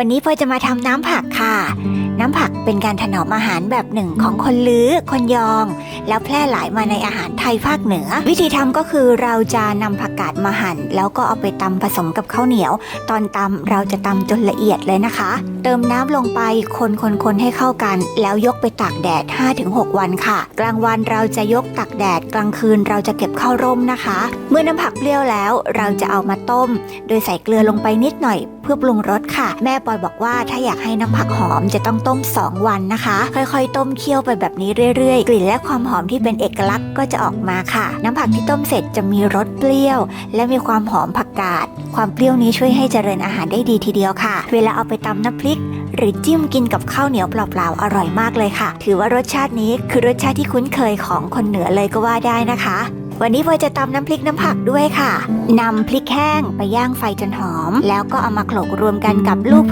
วันนี้พลอยจะมาทำน้ำผักค่ะ น้ำผักเป็นการถนอมอาหารแบบหนึ่งของคนลื้อ คนยอง แล้วแพร่หลายมาในอาหารไทยภาคเหนือ วิธีทำก็คือเราจะนำผักกาดมาหั่น แล้วก็เอาไปตำผสมกับข้าวเหนียว ตอนตำเราจะตำจนละเอียดเลยนะคะ เติมน้ำลงไปคนคนคนให้เข้ากัน แล้วยกไปตากแดด 5-6 วันค่ะ กลางวันเราจะยกตากแดดกลางคืนเราจะเก็บเข้าร่มนะคะ เมื่อน้ำผักเปรี้ยวแล้ว เราจะเอามาต้ม โดยใส่เกลือลงไปนิดหน่อย เพื่อปรุงรสค่ะ แม่ปอยบอกว่าถ้าอยากให้น้ำผักหอมจะต้องต้ม 2 วันนะคะ ค่อยๆ ต้มเคี่ยวไปแบบนี้เรื่อยๆ กลิ่นและความหอมที่เป็นเอกลักษณ์ก็จะออกมาค่ะ น้ำผักที่ต้มเสร็จจะมีรสเปรี้ยว และมีความหอมผักกาด ความเปรี้ยวนี้ช่วยให้เจริญอาหารได้ดีทีเดียวค่ะ เวลาเอาไปตำน้ำพริก หรือจิ้มกินกับข้าวเหนียวเปล่าๆ อร่อยมากเลยค่ะ ถือว่ารสชาตินี้คือรสชาติที่คุ้นเคยของคนเหนือเลยก็ว่าได้นะคะวันนี้พอยจะตำน้ำพริกน้ำผักด้วยค่ะ นำพริกแห้งไปย่างไฟจนหอม แล้วก็เอามาโขลกรวมกันกับลูก